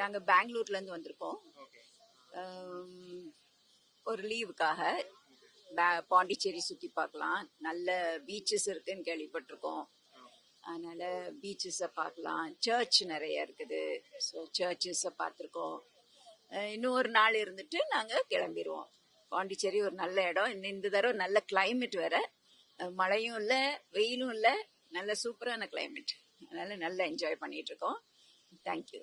நாங்கள் பெங்களூர்லேருந்து வந்திருக்கோம். ஆம், ஒரு லீவுக்காக பாண்டிச்சேரி சுற்றி பார்க்கலாம். நல்ல பீச்சஸ் இருக்குன்னு கேள்விப்பட்டிருக்கோம். அதனால பீச்சஸை பார்க்கலாம். சர்ச் நிறைய இருக்குது. ஸோ சர்ச்சஸை பார்த்துருக்கோம். இன்னும் ஒரு நாள் இருந்துட்டு நாங்கள் கிளம்பிடுவோம் பாண்டிச்சேரி ஒரு நல்ல இடம். இந்த தடவை நல்ல climate வேற. மழையும் இல்லை வெயிலும் இல்லை. நல்ல சூப்பரான climate. அதனால நல்லா என்ஜாய் பண்ணிட்டு இருக்கோம். தேங்க்யூ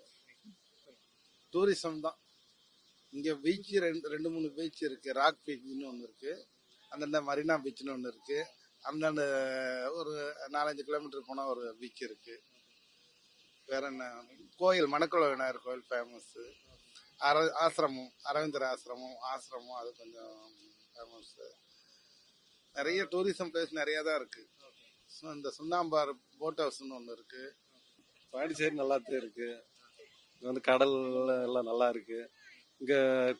டூரிசம் தான். இங்கே பீச் ரெண்டு ரெண்டு மூணு பீச் இருக்கு. ராக் பீச்னு ஒன்று இருக்கு. அந்தந்த மரீனா பீச்னு ஒன்று இருக்கு. அந்தந்த ஒரு நாலஞ்சு கிலோமீட்டர் போனால் ஒரு பீச் இருக்கு. வேற என்ன? கோயில் மணக்குள விநாயகர் கோயில் ஃபேமஸ்ஸு அர ஆசிரமம் அரவிந்தர் ஆசிரமம் ஆசிரமம் அது கொஞ்சம் ஃபேமஸ்ஸு நிறைய டூரிசம் பிளேஸ் நிறைய தான் இருக்கு. ஸோ இந்த சுண்ணாம்பார் போட் ஹவுஸ்னு ஒன்று இருக்கு. பாண்டிச்சேரி நல்லா தான் இருக்கு. இங்க வந்து கடல் எல்லாம் நல்லா இருக்கு. இங்க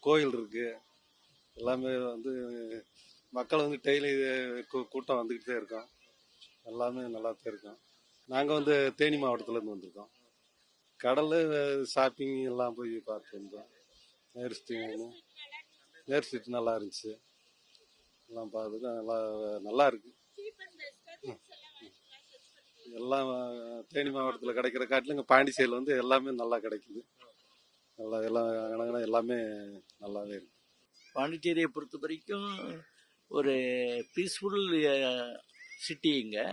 கோயில் இருக்கு. எல்லாமே வந்து மக்கள் வந்து டெய்லி கூட்டம் வந்துக்கிட்டு இருக்கோம் எல்லாமே நல்லா தான் இருக்கும் நாங்கள் வந்து தேனி மாவட்டத்துலேருந்து வந்திருக்கோம். கடல் ஷாப்பிங் எல்லாம் போய் பார்த்து வந்தோம். நேரு ஸ்ட்ரீட் நேரு ஸ்ட்ரீட் நல்லா இருந்துச்சு. எல்லாம் பார்த்துட்டு நல்லா நல்லா இருக்கு. எல்லாம் தேனி மாவட்டத்தில் கிடைக்கிற காட்டிலும் இங்கே பாண்டிச்சேரியில் வந்து எல்லாமே நல்லா கிடைக்குது. நல்லா எல்லாம் கணக்கணா எல்லாமே நல்லாவே இருக்கு. பாண்டிச்சேரியை பொறுத்த வரைக்கும் ஒரு பீஸ்ஃபுல் சிட்டி இங்கே.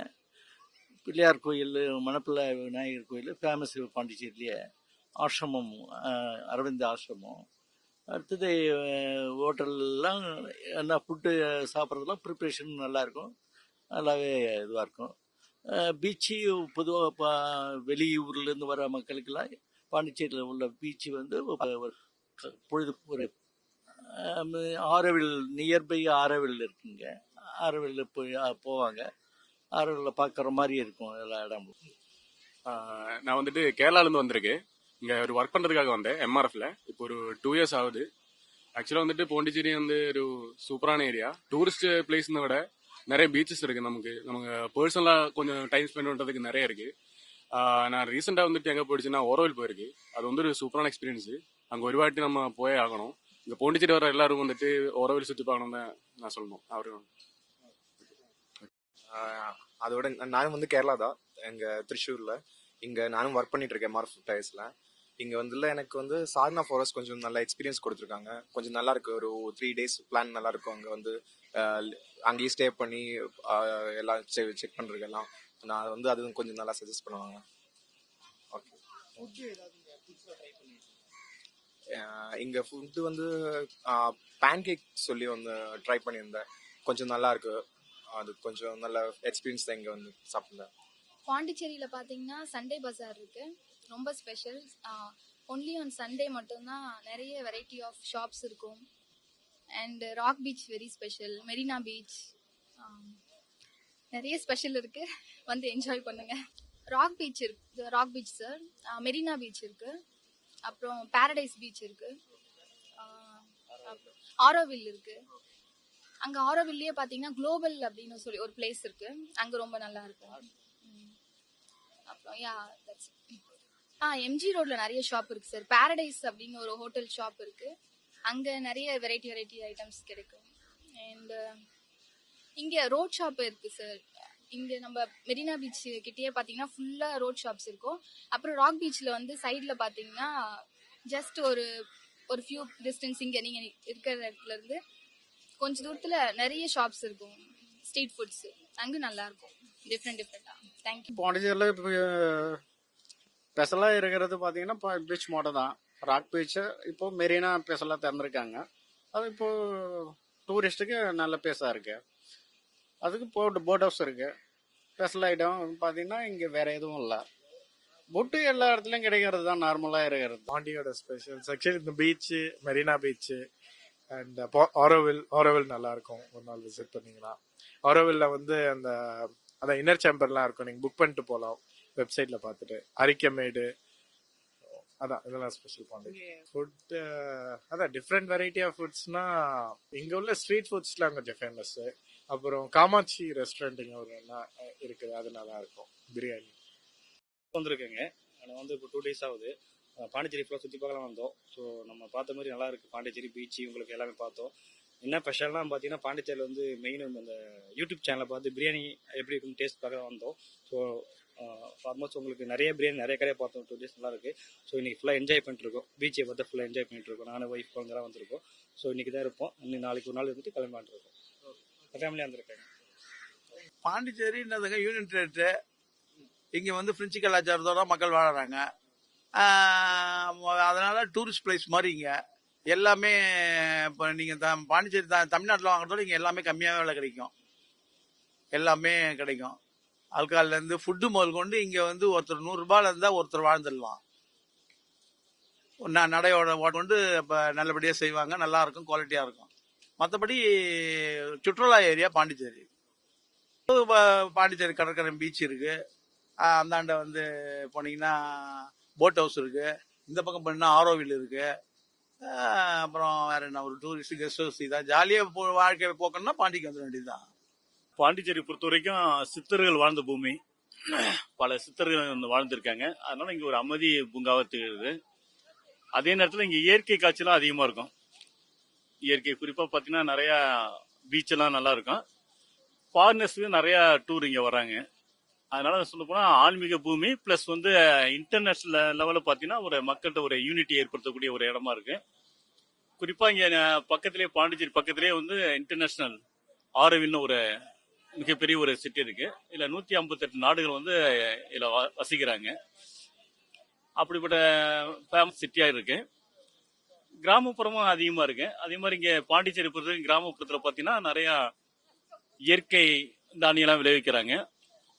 பிள்ளையார் கோயில் மணப்பிள்ளை விநாயகர் கோயில் ஃபேமஸ் பாண்டிச்சேரியிலேயே. ஆசிரமம் அரவிந்த் ஆசிரமம். அடுத்தது ஹோட்டல்லாம் என்ன ஃபுட்டு சாப்பிட்றதுலாம் ப்ரிப்ரேஷன் நல்லாயிருக்கும் நல்லாவே இதுவாக இருக்கும். பீச்சு பொதுவாக வெளியூர்லேருந்து வர மக்களுக்கெல்லாம் பாண்டிச்சேரியில் உள்ள பீச்சு வந்து ஒரு பொழுது ஒரு ஆரவில் நியர்பை ஆரவில் இருக்குங்க. ஆரவில் போய் போவாங்க. ஆரவில் பார்க்குற மாதிரி இருக்கும் எல்லா இடமும். நான் வந்துட்டு கேரளாலேருந்து வந்திருக்கேன். இங்கே ஒரு ஒர்க் பண்ணுறதுக்காக வந்தேன் எம்ஆர்எஃப்ல இப்போ ஒரு டூ இயர்ஸ் ஆகுது. ஆக்சுவலாக வந்துட்டு பாண்டிச்சேரி வந்து ஒரு சூப்பரான ஏரியா டூரிஸ்ட் பிளேஸ்னு விட நிறைய பீச்சஸ் இருக்கு நமக்கு. நமக்கு பர்சனலாக கொஞ்சம் டைம் ஸ்பெண்ட் பண்ணுறதுக்கு நிறைய இருக்கு. நான் ரீசெண்டாக வந்துட்டு எங்கே போயிடுச்சுன்னா ஓரோவில் போயிருக்கு. அது வந்து ஒரு சூப்பரான எக்ஸ்பீரியன்ஸ் அங்கே ஒரு வாட்டி நம்ம போயே ஆகணும். இந்த பாண்டிச்சேரி வர எல்லாரும் வந்துட்டு ஓரோவில் சுற்றி பார்க்கணும் தான் நான் சொல்லணும். அவரு அதோட நானும் வந்து கேரளா தான். எங்க திருச்சூர்ல. இங்க நானும் ஒர்க் பண்ணிட்டு இருக்கேன் மார்ஃப் டயர்ஸ்ல இங்க வந்துல எனக்கு வந்து சார்னா ஃபாரஸ்ட் கொஞ்சம் நல்ல எக்ஸ்பீரியன்ஸ் கொடுத்துருக்காங்க. கொஞ்சம் நல்லா இருக்கு. ஒரு த்ரீ டேஸ் பிளான் நல்லா இருக்கும். அங்க வந்து ஆஹ் அங்கேயே ஸ்டே பண்ணி எல்லாம் செக் பண்றது எல்லாம் நான் வந்து அது கொஞ்சம் நல்லா சஜஸ்ட் பண்ணுவாங்க. ஓகே இங்க ஃபுட்டு வந்து பேன்கேக் சொல்லி வந்து ட்ரை பண்ணியிருந்தேன். கொஞ்சம் நல்லா இருக்கு. அது கொஞ்சம் நல்ல எக்ஸ்பீரியன்ஸ் தான் இங்க வந்து சாப்பிட்டேன் பாண்டிச்சேரியில் பார்த்தீங்கன்னா சண்டே பஜார் இருக்கு. ரொம்ப ஸ்பெஷல் ஒன்லி ஆன் சண்டே மட்டும்தான் நிறைய வெரைட்டி ஆஃப் ஷாப்ஸ் இருக்கும். And rock beach very special Marina beach நிறைய ஸ்பெஷல் இருக்கு. வந்து என்ஜாய் பண்ணுங்க. ராக் பீச் இருக்கு. Rock beach sir Marina beach இருக்கு. அப்புறம் பாரடைஸ் பீச் இருக்கு. Uh, ஆரோவில் இருக்கு. அங்க ஆரோவில்லையே பாத்தீங்கன்னா குளோபல் அப்படின்னு சொல்லி ஒரு பிளேஸ் இருக்கு. அங்க ரொம்ப நல்லா இருக்கும். அப்புறம் யா தட்ஸ் ஆ எம்ஜி ரோட்ல நிறைய ஷாப் இருக்கு சார் பாரடைஸ் அப்படின்னு ஒரு ஹோட்டல் ஷாப் இருக்கு. அங்க நிறைய வெரைட்டி வெரைட்டி ஐட்டம்ஸ் கிடைக்கும். அண்ட் uh, இங்க ரோட் ஷாப் இருக்கு சார் இங்க நம்ம மெரினா பீச் கிட்டேயே பாத்தீங்கன்னா ஃபுல்லா ரோட் ஷாப்ஸ் இருக்கும். அப்புறம் ராக் பீச்ல வந்து சைடில் பாத்தீங்கன்னா ஜஸ்ட் ஒரு ஒரு ஃபியூ டிஸ்டன்ஸ் இங்க நீங்க இருக்கிற இடத்துல இருந்து கொஞ்ச தூரத்துல நிறைய ஷாப்ஸ் இருக்கும். ஸ்ட்ரீட் ஃபுட்ஸ் அங்கே நல்லா இருக்கும். டிஃப்ரெண்ட் டிஃப்ரெண்டா தேங்க்யூ பாண்டிச்சேரியில் ஸ்பெஷலாக இருக்கிறது பார்த்தீங்கன்னா பீச் மட்டும் தான். ராக் பீச்சு இப்போ மெரினா ஸ்பெஷலாக திறந்துருக்காங்க. அது இப்போ டூரிஸ்ட்டுக்கு நல்ல பேஸாக இருக்கு. அதுக்கு போட் போட் ஹவுஸ் இருக்கு. ஸ்பெஷல் ஐட்டம் பார்த்தீங்கன்னா இங்கே வேற எதுவும் இல்லை. புட்டு எல்லா இடத்துலையும் கிடைக்கிறது தான் நார்மலாக இருக்கிறது. பாண்டியோட ஸ்பெஷல்ஸ் ஆக்சுவலி இந்த beach Marina beach and Auroville Auroville நல்லா இருக்கும். ஒரு நாள் விசிட் பண்ணீங்கன்னா. ஆரோவில்ல வந்து அந்த அந்த இன்னர் சேம்பர்லாம் இருக்கும். நீங்கள் புக் பண்ணிட்டு போகலாம் வெப்சைட்டில் பார்த்துட்டு. அரிக்கமேடு அதான் இதெல்லாம் ஸ்பெஷல் பாண்டி ஃபுட் அதான் டிஃப்ரெண்ட் வெரைட்டி ஆஃப் ஃபுட்ஸ்னா இங்க உள்ள ஸ்ட்ரீட் ஃபுட்ஸ்லாம் கொஞ்சம் ஃபேமஸ் அப்புறம் காமாட்சி ரெஸ்டாரண்ட் இங்க ஒரு நா- இருக்குது. அது நல்லா இருக்கும். பிரியாணி வந்திருக்கேங்க. எனக்கு வந்து இப்போ டூ டேஸ் ஆகுது. பாண்டிச்சேரி ஃபுல்லாக சுற்றி பார்க்கலாம் வந்தோம். ஸோ நம்ம பார்த்த மாதிரி நல்லா இருக்குது பாண்டிச்சேரி பீச்சு உங்களுக்கு எல்லாமே பார்த்தோம். என்ன ஸ்பெஷல்னா பார்த்தீங்கன்னா பாண்டிச்சேரியில் வந்து மெயின் அந்த யூடியூப் சேனலை பார்த்து பிரியாணி எப்படி இருக்குன்னு டேஸ்ட் பார்க்க வந்தோம். ஸோ ஆல்மோஸ்ட் உங்களுக்கு நிறைய பிரியாணி நிறைய கடையை பார்த்தோம். டூ டேஸ் நல்லா இருக்கு. ஸோ இன்னைக்கு ஃபுல்லாக என்ஜாய் பண்ணிட்டுருக்கோம் பீச்சை பார்த்து ஃபுல்லாக என்ஜாய் பண்ணிட்டு இருக்கோம். நானும் ஒய்ஃப் குழந்தைலாம் வந்திருக்கோம். ஸோ இன்னைக்கு தான் இருப்போம். இன்னும் நாளைக்கு ஒரு நாள் இருந்துட்டு கிளம்பான் இருக்கோம். ஃபேமிலியாக வந்திருக்காங்க. பாண்டிச்சேரின்றதுங்க யூனியன் டெரிட்டரி இங்கே வந்து பிரெஞ்சு கலாச்சாரத்தோட மக்கள் வாழறாங்க. அதனால டூரிஸ்ட் பிளேஸ் மாதிரி இங்கே. எல்லாமே இப்போ நீங்கள் த பாண்டிச்சேரி த தமிழ்நாட்டில் வாங்குறதோட இங்கே எல்லாமே கம்மியாக விலை கிடைக்கும். எல்லாமே கிடைக்கும். ஆல்கால்லேருந்து ஃபுட்டு முதல் கொண்டு இங்கே வந்து ஒருத்தர் நூறுரூபால இருந்தால் ஒருத்தர் வாழ்ந்துடலாம். நான் நடையோட ஓட்ட கொண்டு இப்போ நல்லபடியாக செய்வாங்க நல்லா இருக்கும் குவாலிட்டியாக இருக்கும். மற்றபடி சுற்றுலா ஏரியா பாண்டிச்சேரி. பாண்டிச்சேரி கடற்கரை பீச் இருக்கு. அந்தாண்ட வந்து போனீங்கன்னா போட் ஹவுஸ் இருக்கு. இந்த பக்கம் போனீங்கன்னா ஆரோவில் இருக்கு. அப்புறம் வேற என்ன ஒரு டூரிஸ்ட் கெஸ்ட் ஹவுஸ் இதான். ஜாலியாக போ வாழ்க்கை போக்கணும்னா பாண்டிக்கு வந்துட வேண்டியதுதான். பாண்டிச்சேரி பொறுத்த வரைக்கும் சித்தர்கள் வாழ்ந்த பூமி. பல சித்தர்கள் வந்து வாழ்ந்திருக்காங்க. அதனால இங்க ஒரு அமைதி பூங்காவை திகழுது. அதே நேரத்தில் இங்க இயற்கை காட்சிலாம் அதிகமா இருக்கும். இயற்கை குறிப்பா பாத்தீங்கன்னா நிறைய பீச் எல்லாம் நல்லா இருக்கும். ஃபாரினர்ஸ்க்கு நிறைய டூர் இங்க வராங்க அதனால சொல்ல போனா ஆன்மீக பூமி பிளஸ் வந்து இன்டர்நேஷனல் லெவலில் பார்த்தீங்கன்னா ஒரு மக்கள்கிட்ட ஒரு யூனிட்டி ஏற்படுத்தக்கூடிய ஒரு இடமா இருக்கு. குறிப்பா இங்க ந- பக்கத்திலேயே பாண்டிச்சேரி பக்கத்திலேயே வந்து இன்டர்நேஷனல் ஆரோவில்னு ஒரு மிகப்பெரிய ஒரு சிட்டி இருக்கு. இதுல நூத்தி ஐம்பத்தெட்டு நாடுகள் வந்து இதுல வ- வசிக்கிறாங்க. அப்படிப்பட்ட ஃபேமஸ் சிட்டியா இருக்கு. கிராமப்புறமும் அதிகமா இருக்கு. அதே மாதிரி இங்க பாண்டிச்சேரி பொறுத்த கிராமப்புறத்துல பாத்தீங்கன்னா நிறைய இயற்கை தானியெல்லாம் விளைவிக்கிறாங்க.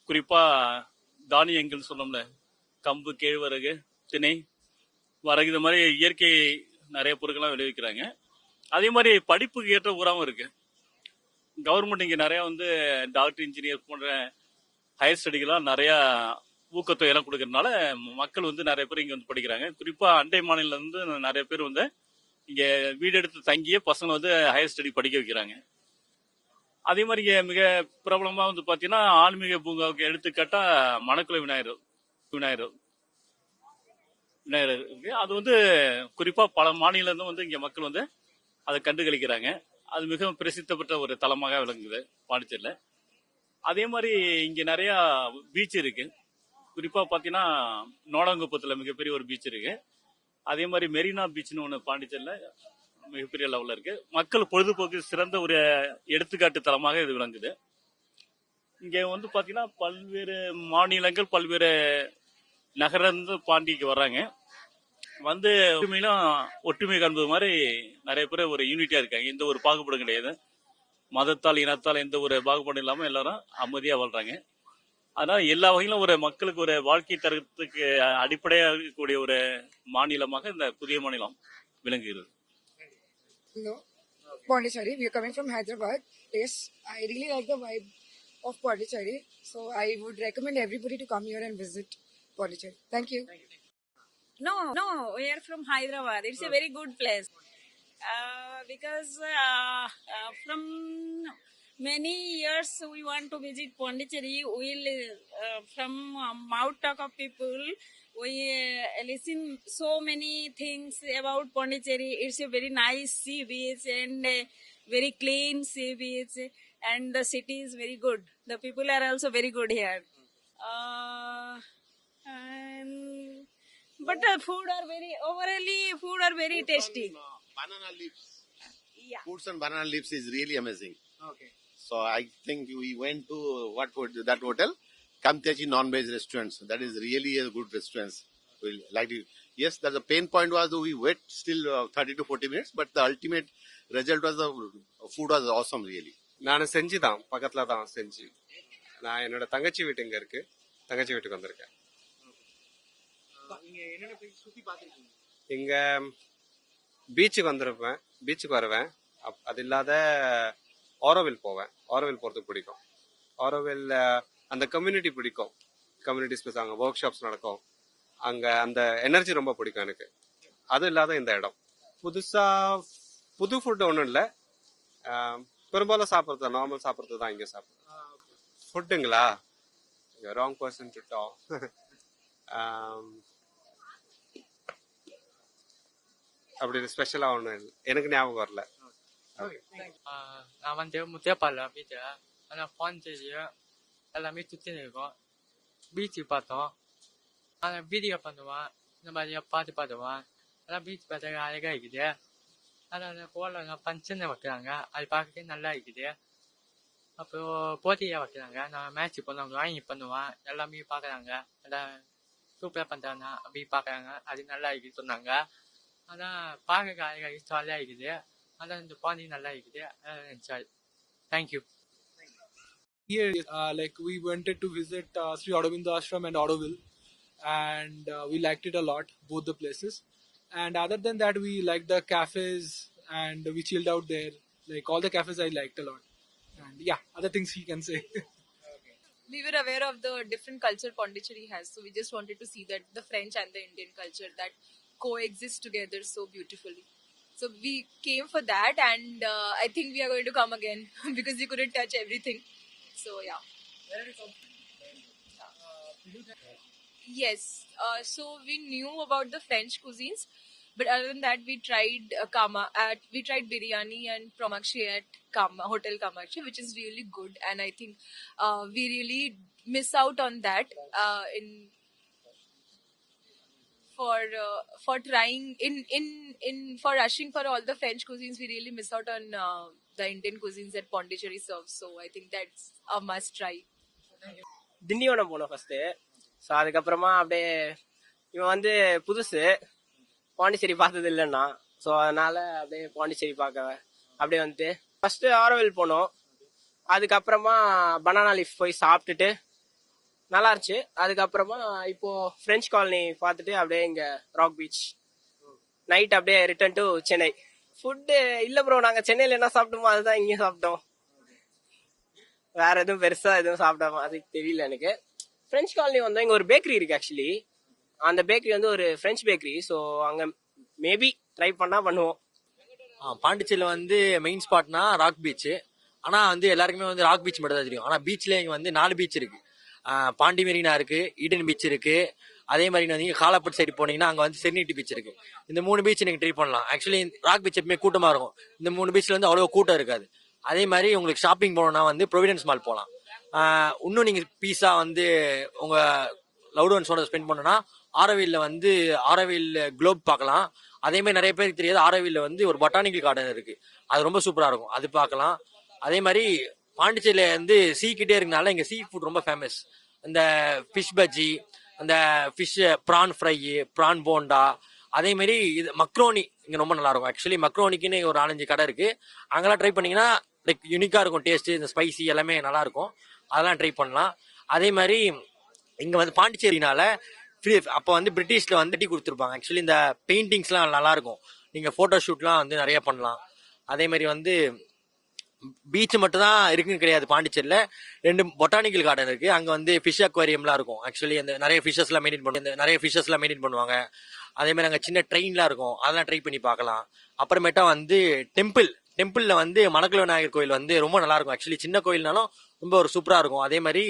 குறிப்பா தானியங்கள் சொன்னோம்ல. கம்பு கேழ்வரகு திணை வரகு இது மாதிரி இயற்கை நிறைய பொருட்கள்லாம் விளைவிக்கிறாங்க. அதே மாதிரி படிப்புக்கு ஏற்ற உரமும் இருக்கு. கவர்மெண்ட் இங்க நிறைய வந்து டாக்டர் இன்ஜினியர் போன்ற ஹையர் ஸ்டடிகள்லாம் நிறைய ஊக்கத்தொகை எல்லாம் கொடுக்கறதுனால மக்கள் வந்து நிறைய பேர் இங்க வந்து படிக்கிறாங்க. குறிப்பா அண்டை மாநில இருந்து நிறைய பேர் வந்து இங்க வீடு எடுத்து தங்கியே பசங்க வந்து ஹையர் ஸ்டடி படிக்க வைக்கிறாங்க. அதே மாதிரி இங்க மிக பிரபலமா வந்து பாத்தீங்கன்னா ஆன்மீக பூங்காவுக்கு எடுத்துக்காட்டா மணக்குள விநாயகர் விநாயகர் விநாயகர் அது வந்து குறிப்பா பல மாநில வந்து இங்க மக்கள் வந்து அதை கண்டுகளிக்கிறாங்க. அது மிகவும் பிரசித்த பெற்ற ஒரு தலமாக விளங்குது பாண்டிச்சேரியில். அதே மாதிரி இங்கே நிறைய பீச் இருக்கு. குறிப்பாக பார்த்தீங்கன்னா நோடங்குப்பத்தில் மிகப்பெரிய ஒரு பீச் இருக்கு. அதே மாதிரி மெரினா பீச்னு ஒன்று பாண்டிச்சேரியில் மிகப்பெரிய லெவலில் இருக்கு. மக்கள் பொழுதுபோக்கு சிறந்த ஒரு எடுத்துக்காட்டு தலமாக இது விளங்குது. இங்கே வந்து பார்த்தீங்கன்னா பல்வேறு மாநிலங்கள் பல்வேறு நகரந்து பாண்டிக்கு வர்றாங்க. வந்து ஒற்றுமையிலும் ஒற்றுமை காண்பது மாதிரி நிறைய பேர் ஒரு யூனிட்டியா இருக்காங்க எந்த ஒரு பாகுபாடும் கிடையாது மதத்தால் இனத்தால் எந்த ஒரு பாகுபாடும் இல்லாம எல்லாரும் அமைதியா வாழ்றாங்க அதனால எல்லா வகையிலும் ஒரு மக்களுக்கு ஒரு வாழ்க்கை தரத்துக்கு அடிப்படையாக இருக்கக்கூடிய ஒரு மாநிலமாக இந்த புதிய மாநிலம் விளங்குகிறது Hello, Pondicherry. We are coming from Hyderabad. Yes, I really like the vibe of Pondicherry. So I would recommend everybody to come here and visit Pondicherry. Thank you. No, no, we are from Hyderabad. It's a very good place. Uh, because uh, uh, from many years we want to visit Pondicherry. We'll, uh, from uh, mouth talk of people, we uh, listen so many things about Pondicherry. It's a very nice sea beach and uh, very clean sea beach and the city is very good. The people are also very good here. Uh, but the food are very overally food are very tasty. banana leaves. Yeah. Foods and banana leaves is really amazing. Okay. So I think we went to what would that hotel? Kamtechi non-veg restaurants. That is really a good restaurant. We like it. Yes, that the pain point was we wait still uh, 30 to 40 minutes, but the ultimate result was the food was awesome really. நான் செஞ்சு தான் பக்கத்துல தான் செஞ்சு நான் என்னோட தங்கச்சி வீட்டு இங்க இருக்கு தங்கச்சி வீட்டுக்கு வந்திருக்கேன் நீங்க என்னென்ன place சுத்தி பார்த்திருக்கீங்க இங்க பீச்சுக்கு வந்திருப்பேன். பீச்சுக்கு வருவேன். அது இல்லாத ஆரோவில் போவேன். ஆரோவில் போறதுக்கு பிடிக்கும். ஆரோவில் அந்த கம்யூனிட்டி பிடிக்கும். கம்யூனிட்டி ஸ்பேஸ் அங்கே ஒர்க் ஷாப்ஸ் நடக்கும். அங்க அந்த எனர்ஜி ரொம்ப பிடிக்கும் எனக்கு. அது இல்லாத இந்த இடம். புதுசா புது ஃபுட் ஒன்றும் இல்லை. பெரும்பாலும் சாப்பிட்றது நார்மல் சாப்பிட்றது தான் இங்கே சாப்பிட்றது. ஃபுட்டுங்களா ராங் பர்சன் டு டாக் அப்படி ஸ்பெஷலாக ஒன்றும் இல்லை. எனக்கு ஞாபகம் வரல. நான் வந்து முத்தியாப்பால பீச் ஆனால் பாண்டிச்சேரி எல்லாமே சுற்றி இருக்கோம் பீச்சு பார்த்தோம். ஆனால் வீடியோ பண்ணுவான். இந்த மாதிரியா பாட்டு பாடுவான் அதான் பீச் பார்த்தா அழகாக இருக்குது. அதான் போல ஃபங்க்ஷன் வைக்கிறாங்க. அது பார்க்கறதுக்கு நல்லா இருக்குது. அப்புறம் போட்டியாக வைக்கிறாங்க. நான் மேட்ச் பண்ணுவாங்க வாங்கி பண்ணுவான். எல்லாமே பார்க்குறாங்க. நல்லா சூப்பராக பண்ணுறாங்க அப்படி பார்க்குறாங்க. அது நல்லா இருக்குது சொன்னாங்க. அதான் பார்க்க அழகாக ஜாலியாக இருக்குது அதான் இந்த பாண்டி நல்லா இருக்குது enjoy thank you Here, uh, like we wanted to visit uh, Sri Aurobindo Ashram and Auroville, and uh, we liked it a lot, both the places. And other than that, we liked the cafes and we chilled out there. Like all the cafes, I liked a lot. And yeah, other things he can say. we were aware of the different culture Pondicherry has, so we just wanted to see that the French and the Indian culture that coexist together so beautifully. So we came for that, and uh, I think we are going to come again because we couldn't touch everything. So yeah. Yes. Uh, so we knew about the French cuisines, but other than that, we tried uh, kama at we tried biryani and promakshi at Kama Hotel Kamakshi, which is really good, and I think uh, we really miss out on that uh, in for uh, for trying in in in for rushing for all the French cuisines. We really miss out on uh, the Indian cuisines that Pondicherry serves. So I think that's a must try. Tindivanam போனோம் first so அதுக்கப்புறமா அப்படியே இவன் வந்து புதுசு பாண்டிச்சேரி பார்த்தது இல்லைன்னா so அதனால அப்படியே பாண்டிச்சேரி பார்க்க அப்படியே வந்துட்டு ஃபர்ஸ்ட் ஆரோவில் போனோம் அதுக்கப்புறமா பனானா லீஃப் போய் சாப்பிட்டுட்டு நல்லா இருந்துச்சு. அதுக்கப்புறமா இப்போ ஃப்ரெஞ்ச் காலனி பார்த்துட்டு அப்படியே இங்கே ராக் பீச் நைட் அப்படியே ரிட்டர்ன் டு சென்னை ஃபுட்டு இல்லை ப்ரோ நாங்கள் சென்னையில் என்ன சாப்பிட்டோமோ அதுதான் இங்கேயும் சாப்பிட்டோம். வேற எதுவும் பெருசா எதுவும் சாப்பிடாம அது தெரியல எனக்கு. ஃப்ரெஞ்ச் காலனி வந்தோம் இங்கே ஒரு பேக்கரி இருக்கு ஆக்சுவலி அந்த பேக்கரி வந்து ஒரு ஃப்ரெஞ்ச் பேக்கரி ஸோ அங்கே மேபி ட்ரை பண்ணால் பண்ணுவோம். பாண்டிச்சேரியில் வந்து மெயின் ஸ்பாட்னா ராக் பீச் ஆனால் வந்து எல்லாருக்குமே வந்து ராக் பீச் மட்டும் தான் தெரியும் ஆனால் பீச்சில் இங்கே வந்து நாலு பீச் இருக்குது பாண்டி மெரினா இருக்கு ஈடன் பீச் இருக்கு. அதே மாதிரி வந்து காலப்பட்டு சைடு போனீங்கன்னா அங்கே வந்து செர்னிட்டி பீச் இருக்கு. இந்த மூணு பீச் நீங்கள் ட்ரீட் பண்ணலாம். ஆக்சுவலி ராக் பீச் எப்பவுமே கூட்டமாக இருக்கும். இந்த மூணு பீச்சில் வந்து அவ்வளோ கூட்டம் இருக்காது. அதே மாதிரி உங்களுக்கு ஷாப்பிங் போகணுன்னா வந்து ப்ரொவிடன்ஸ் மால் போகலாம். இன்னும் நீங்கள் பீஸா வந்து உங்கள் லவுட் ஒன்ஸோட ஸ்பெண்ட் பண்ணணும்னா ஆரோவில்ல வந்து ஆரோவில் குளோப் பார்க்கலாம். அதே மாதிரி நிறைய பேருக்கு தெரியாது ஆரோவில்ல வந்து ஒரு பொட்டானிக்கல் கார்டன் இருக்கு. அது ரொம்ப சூப்பராக இருக்கும். அது பார்க்கலாம். அதே மாதிரி பாண்டிச்சேரியில வந்து சீ கிட்டே இருக்கனால இங்க சீ ஃபுட் ரொம்ப ஃபேமஸ் இந்த ஃபிஷ் பஜ்ஜி அந்த fish prawn fry prawn bonda அதே மாதிரி இது மக்ரோனி இங்க ரொம்ப நல்லா இருக்கும். ஆக்சுவலி மக்ரோனிக்குன்னு ஒரு நாலஞ்சு கடை இருக்கு. அங்கெல்லாம் ட்ரை பண்ணீங்கன்னா லைக் யூனிக்கா இருக்கும் டேஸ்ட் இந்த ஸ்பைசி எல்லாமே நல்லா இருக்கும். அதெல்லாம் ட்ரை பண்ணலாம். அதே மாதிரி இங்க வந்து பாண்டிச்சேரினால ஃப்ரீ அப்போ வந்து பிரிட்டிஷ்ல வந்து கட்டி கொடுத்துருப்பாங்க. ஆக்சுவலி இந்த பெயிண்டிங்ஸ்லாம் நல்லா இருக்கும். நீங்க போட்டோ ஷூட்லாம் வந்து நிறைய பண்ணலாம். அதே மாதிரி வந்து பீச் மட்டும் தான் இருக்குன்னு கிடையாது பாண்டிச்சேரியில். ரெண்டு பொட்டானிக்கல் கார்டன் இருக்கு. அங்க வந்து ஃபிஷ் அக்வாரியம்லாம் இருக்கும். ஆக்சுவலி அந்த நிறைய ஃபிஷஸ்லாம் மெயின்டைன் பண்ணுவாங்க. நிறைய ஃபிஷஸ்லாம் மெயின்டைன் பண்ணுவாங்க. அதே மாதிரி அங்கே சின்ன ட்ரெயின்லாம் இருக்கும். அதெல்லாம் ட்ரை பண்ணி பார்க்கலாம். அப்புறமேட்டா வந்து டெம்பிள் டெம்பிளில் வந்து மணக்குள விநாயகர் கோயில் வந்து ரொம்ப நல்லா இருக்கும். ஆக்சுவலி சின்ன கோயில்னாலும் ரொம்ப ஒரு சூப்பராக இருக்கும். அதே மாதிரி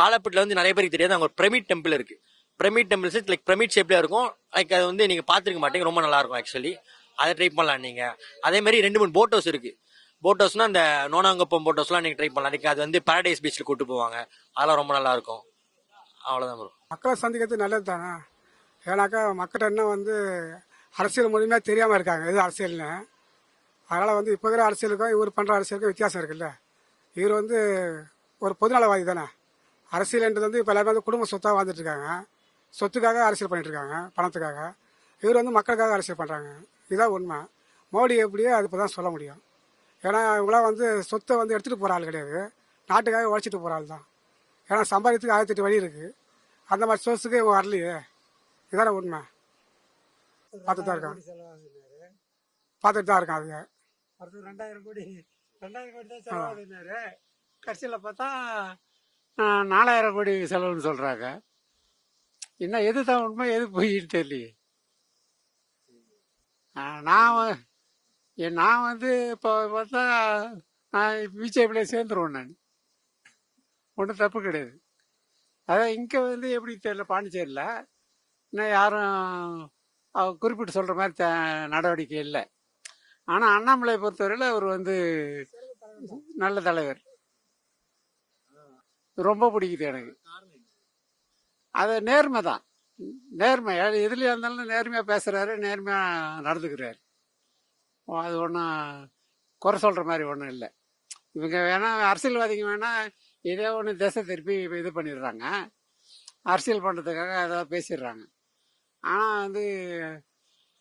காலப்பட்டில் வந்து நிறைய பேருக்கு தெரியாது அங்கே ஒரு பிரமிட் டெம்பிள் இருக்கு. பிரமிட் டெம்பிள்ஸ் லைக் பிரமிட் ஷேப்ல இருக்கும். லைக் அது வந்து நீங்கள் பார்த்துருக்க மாட்டீங்க. ரொம்ப நல்லா இருக்கும் ஆக்சுவலி அதை ட்ரை பண்ணலாம் நீங்கள் அதே மாதிரி ரெண்டு மூணு போட் ஹவுஸ் இருக்குது போட் ஹவுஸ்னா அந்த நோனாங்கப்பம் போட் ஹவுஸ்லாம் நீங்கள் ட்ரை பண்ணலாம். நீங்கள் அது வந்து பாரடைஸ் பீச்சில் கூட்டு போவாங்க. அதெல்லாம் ரொம்ப நல்லா இருக்கும் அவ்வளோதான் ப்ரோ மக்களை சந்திக்கிறது நல்லது தானே ஏன்னாக்கா மக்கள்கிட்ட என்ன வந்து அரசியல் மூலியமாக தெரியாமல் இருக்காங்க. எது அரசியல்னு? அதனால் வந்து இப்போ இருக்கிற அரசியலுக்கும் இவர் பண்ணுற அரசியலுக்கும் வித்தியாசம் இருக்குல்ல. இவர் வந்து ஒரு பொதுநலவாதி தானே. அரசியல்ன்றது வந்து இப்போ எல்லாருமே வந்து குடும்ப சொத்தாக வாழ்ந்துட்டு இருக்காங்க. சொத்துக்காக அரசியல் பண்ணிட்டு இருக்காங்க பணத்துக்காக. இவர் வந்து மக்களுக்காக அரசியல் பண்ணுறாங்க இதுதான் உண்மை. மோடி எப்படியோ அது இப்போ தான் சொல்ல முடியும். ஏன்னா இவங்களாம் வந்து சொத்தை வந்து எடுத்துகிட்டு போகிற ஆள் கிடையாது. நாட்டுக்காக உழைச்சிட்டு போகிற ஆள் தான். ஏன்னா சம்பாதிக்கிறதுக்கு ஆயிரத்தி எட்டு வழி இருக்குது அந்த மாதிரி சோர்ஸுக்கு இவங்க வரலையே. இதான உண்மை. பார்த்துட்டு தான் இருக்கான் பார்த்துட்டு தான் இருக்கான் அதுங்க அடுத்து ரெண்டாயிரம் கோடி ரெண்டாயிரம் கோடி தான் செலவாகுனாரு கடைசியில் பார்த்தா நாலாயிரம் கோடி செலவுன்னு சொல்றாங்க. என்ன எது தான் உண்மை எது பொய்ன்னு தெரியலையே. நான் நான் வந்து இப்போ பார்த்தா நான் பிஜேபியில் சேர்ந்துருவேன் நான். ஒன்றும் தப்பு கிடையாது. அதான் இங்கே வந்து எப்படி தெரியல பாண்டிச்சேரியில். இன்னும் யாரும் குறிப்பிட்டு சொல்கிற மாதிரி த நடவடிக்கை இல்லை. ஆனால் அண்ணாமலை பொறுத்தவரையில் அவர் வந்து நல்ல தலைவர். ரொம்ப பிடிக்குது எனக்கு. அது நேர்மை தான் நேர்மை எது- இருந்தாலும் நேர்மையாக பேசுகிறாரு நேர்மையாக நடந்துக்கிறாரு. அது ஒன்றும் குறை சொல்கிற மாதிரி ஒன்றும் இல்லை. இவங்க வேணா அரசியல்வாதிங்க வேணால் இதே ஒன்று திசை திருப்பி இது பண்ணிடுறாங்க. அரசியல் பண்ணுறதுக்காக ஏதாவது பேசிடுறாங்க. ஆனால் வந்து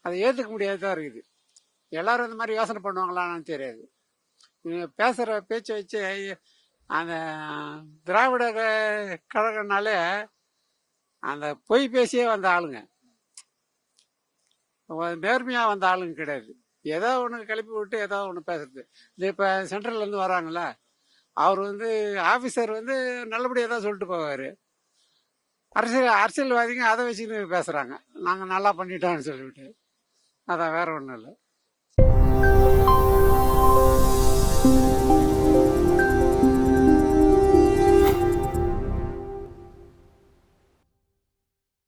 அதை ஏற்றுக்க முடியாததாக இருக்குது. எல்லாரும் இந்த மாதிரி யோசனை பண்ணுவாங்களான்னு தெரியாது. இவங்க பேசுகிற பேச்சை வச்சு அந்த திராவிட கழகனாலே கழகம்னாலே அந்த பொய் பேசியே வந்த ஆளுங்க. நேர்மையாக வந்த ஆளுங்க கிடையாது. ஏதோ ஒன்று கிளப்பி விட்டு ஏதோ ஒன்று பேசுறது. இந்த இப்போ சென்ட்ரல்லேருந்து வராங்களா அவர் வந்து ஆஃபீஸர் வந்து நல்லபடியாக தான் சொல்லிட்டு போவார். அரசியல் அரசியல்வாதிங்க அதை வச்சுன்னு பேசுகிறாங்க நாங்கள் நல்லா பண்ணிட்டோம்னு சொல்லிவிட்டு அதான் வேற ஒன்றும் இல்லை.